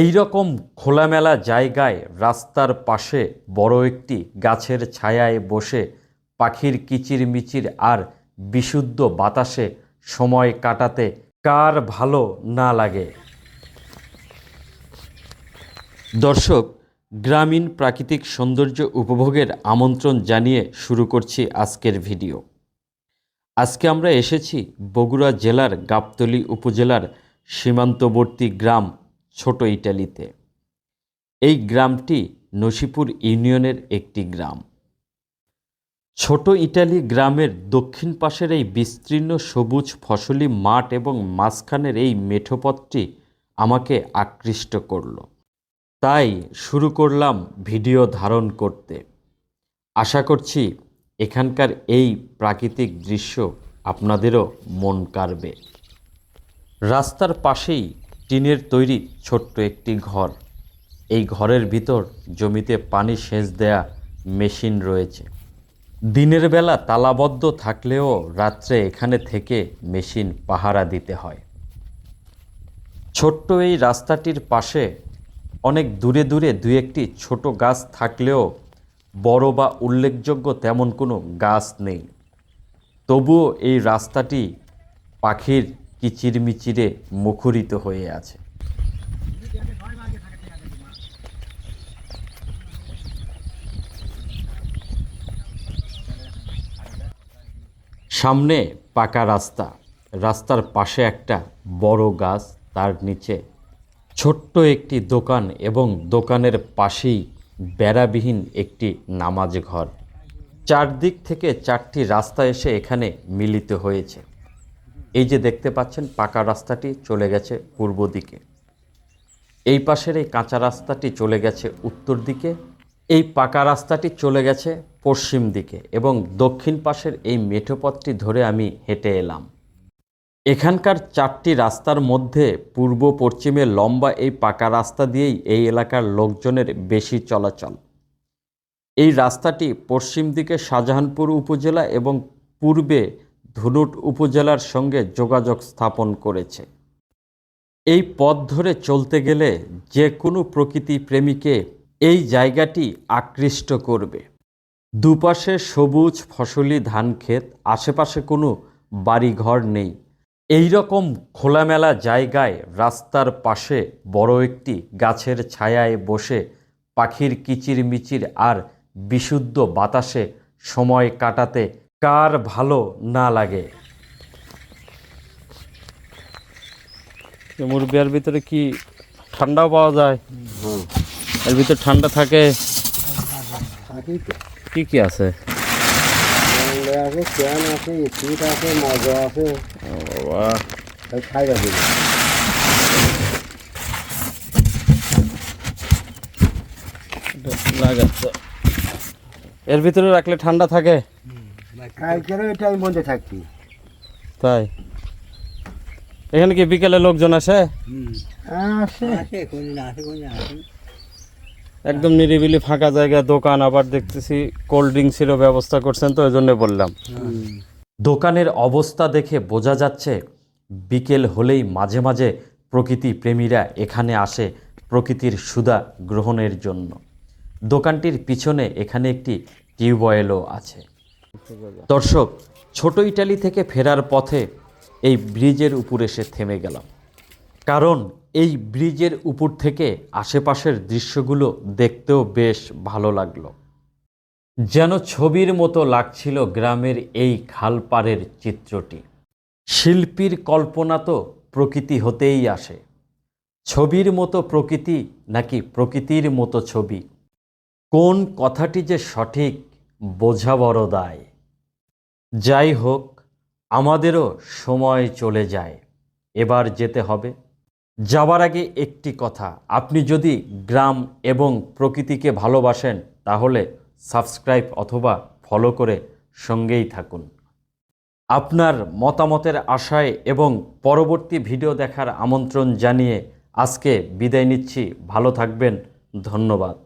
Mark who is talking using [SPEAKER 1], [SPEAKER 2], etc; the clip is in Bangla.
[SPEAKER 1] এই রকম খোলামেলা জায়গায় রাস্তার পাশে বড় একটি গাছের ছায়ায় বসে পাখির কিচিরমিচির আর বিশুদ্ধ বাতাসে সময় কাটাতে কার ভালো না লাগে? দর্শক, গ্রামীণ প্রাকৃতিক সৌন্দর্য উপভোগের আমন্ত্রণ জানিয়ে শুরু করছি আজকের ভিডিও। আজকে আমরা এসেছি বগুড়া জেলার গাবতলী উপজেলার সীমান্তবর্তী গ্রাম ছোট ইটালিতে। এই গ্রামটি নসিপুর ইউনিয়নের একটি গ্রাম। ছোট ইটালি গ্রামের দক্ষিণ পাশের এই বিস্তীর্ণ সবুজ ফসলি মাঠ এবং মাঝখানের এই মেঠোপথটি আমাকে আকৃষ্ট করল। তাই শুরু করলাম ভিডিও ধারণ করতে। আশা করছি এখানকার এই প্রাকৃতিক দৃশ্য আপনাদেরও মন কাড়বে। রাস্তার পাশেই টিনের তৈরি ছোট্ট একটি ঘর। এই ঘরের ভিতর জমিতে পানি সেচ দেয়া মেশিন রয়েছে। দিনের বেলা তালাবদ্ধ থাকলেও রাত্রে এখানে থেকে মেশিন পাহারা দিতে হয়। ছোট্ট এই রাস্তাটির পাশে অনেক দূরে দূরে দু একটি ছোট গাছ থাকলেও বড় বা উল্লেখযোগ্য তেমন কোনো গাছ নেই। তবুও এই রাস্তাটি পাখির কিচিরমিচিরে মুখরিত হয়ে আছে। সামনে পাকা রাস্তা। রাস্তার পাশে একটা বড় গাছ, তার নিচে ছোট্ট একটি দোকান এবং দোকানের পাশেই বেড়াবিহীন একটি নামাজ ঘর। চারদিক থেকে চারটি রাস্তা এসে এখানে মিলিত হয়েছে। এই যে দেখতে পাচ্ছেন, পাকা রাস্তাটি চলে গেছে পূর্ব দিকে। এই পাশের এই কাঁচা রাস্তাটি চলে গেছে উত্তর দিকে। এই পাকা রাস্তাটি চলে গেছে পশ্চিম দিকে এবং দক্ষিণ পাশের এই মেঠোপথটি ধরে আমি হেঁটে এলাম। এখানকার চারটি রাস্তার মধ্যে পূর্ব পশ্চিমে লম্বা এই পাকা রাস্তা দিয়েই এই এলাকার লোকজনের বেশি চলাচল। এই রাস্তাটি পশ্চিম দিকে শাহজাহানপুর উপজেলা এবং পূর্বে ধুনুট উপজেলার সঙ্গে যোগাযোগ স্থাপন করেছে। এই পথ ধরে চলতে গেলে যে কোনো প্রকৃতি প্রেমীকে এই জায়গাটি আকৃষ্ট করবে। দুপাশে সবুজ ফসলি ধান ক্ষেত, আশেপাশে কোনো বাড়িঘর নেই। এই রকম খোলামেলা জায়গায় রাস্তার পাশে বড় একটি গাছের ছায়ায় বসে পাখির কিচিরমিচির আর বিশুদ্ধ বাতাসে সময় কাটাতে কার ভালো না লাগে? মুরবিয়ার ভিতরে কি ঠান্ডাও পাওয়া যায়? এর ভিতরে ঠান্ডা থাকে? কি কি আছে?
[SPEAKER 2] বাংলা আছে স্পিড আছে মজা আছে।
[SPEAKER 1] বাবা। এর ভিতরে রাখলে ঠান্ডা থাকে?
[SPEAKER 2] কালকেরও এটাই মধ্যে থাকছি
[SPEAKER 1] তাই? এখানে কি বিকেলে লোকজন আসে?
[SPEAKER 2] আসে।
[SPEAKER 1] একদম নিরিবিলি ফাঁকা জায়গা দোকান আবার দেখতেছি কোল্ড ড্রিঙ্কসেরও ব্যবস্থা করছেন তো ওই জন্য বললাম দোকানের অবস্থা দেখে বোঝা যাচ্ছে বিকেল হলেই মাঝে মাঝে প্রকৃতি প্রেমীরা এখানে আসে প্রকৃতির সুদা গ্রহণের জন্য। দোকানটির পিছনে এখানে একটি টিউবওয়েলও আছে। দর্শক, ছোট ইটালি থেকে ফেরার পথে এই ব্রিজের উপর এসে থেমে গেলাম। কারণ এই ব্রিজের উপর থেকে আশেপাশের দৃশ্যগুলো দেখতেও বেশ ভালো লাগল। যেন ছবির মতো লাগছিল গ্রামের এই খালপাড়ের চিত্রটি। শিল্পীর কল্পনা তো প্রকৃতি হতেই আসে। ছবির মতো প্রকৃতি নাকি প্রকৃতির মতো ছবি? কোন কথাটি যে সঠিক বোঝা বড় দায়। যাই হোক, আমাদেরও সময় চলে যায়। এবার যেতে হবে। যাবার আগে একটি কথা, আপনি যদি গ্রাম এবং প্রকৃতিকে ভালোবাসেন, তাহলে সাবস্ক্রাইব অথবা ফলো করে সঙ্গেই থাকুন। আপনার মতামতের আশায় এবং পরবর্তী ভিডিও দেখার আমন্ত্রণ জানিয়ে আজকে বিদায় নিচ্ছি। ভালো থাকবেন। ধন্যবাদ।